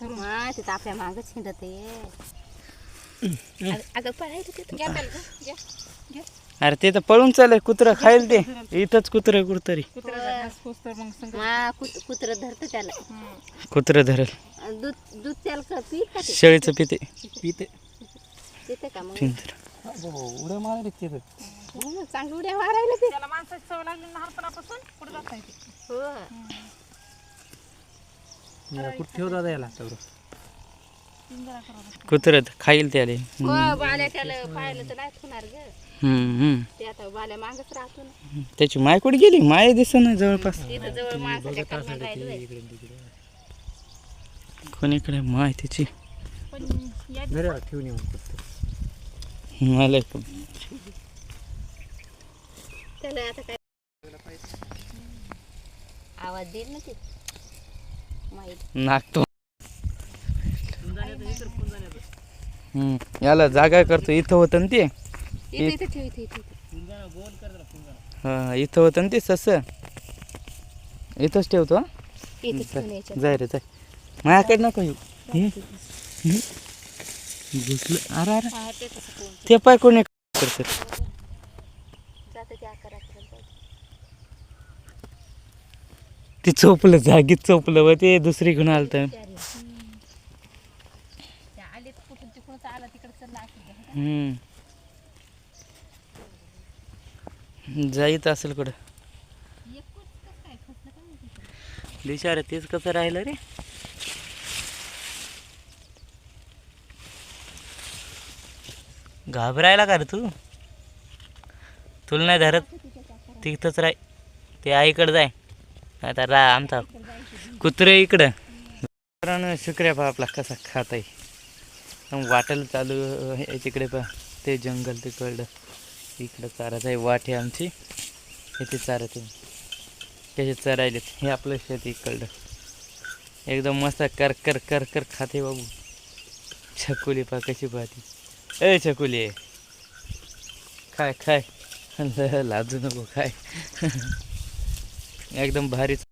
तिथं आपल्या मागच हिंडत आहे अगं पळायचं तिथं घ्या त्याला गं, घ्या, घ्या. अरे ते तर पळून चालय कुत्र खाईल ते. इथंच कुत्र कुठतरी. हा कुत कुत्र धरतं त्याला कुत्र धरल. दूध दूध त्याला का पी का ते शेळीचं पिते. पिते पितं का मग उड्या मारायला तिथं चांगली उड्या मारायला ते. त्याला माणसाची सवय लागली लहानपणापासून पुढे जाता येते. हो. कुठे ठेव दादा याला खाईल त्याले. बाल्या त्याला पाहिलं तर नाही होणार ग. हम्म, हम्म. ते आता बाल्या मागच राहतो ना. त्याची माय कुठे गेली? माय दिसत नाही जवळपास. तिथं जवळ माणसाच्या कोणीकडे माय त्याची. ठेवून येऊन मला त्याला आता काय? आवाज देईल ना ते? नागतो. याला जागा करतो. इथं होतं ना ते? इथे हा होतं ना ते सस? इथंच ठेवतो जाय रे जाय. माझ्याकडे नको येऊ. घुसलं. अरे अरे. ते पाय कोणी करत? जातं ते चोपलं जागीच चोपलं व ते दुसरीकडून आलं तर जाईत असेल कुठं. एक तेच कसं राहिलं रे. घाबरायला का रे तू? तुला नाही धरत? तिथंच राह. ते आईकडे जाय. आता रा आमचा कुत्रे इकडं. मित्रांनो, शुक्रिया पहा आपला कसा खात आहे वाटेल चालू आहे तिकडे पहा ते जंगल ते कळलं इकडं चारत आहे वाट आहे आमची. इथे चारत आहे त्याचे चरायले हे आपलं शेत इकडलं एकदम मस्त कर कर कर कर खाते बाबू. छकुली पा कशी पाहते. ए छकुली. खाय खाय. लाजू नको खाय. एकदम भारीच.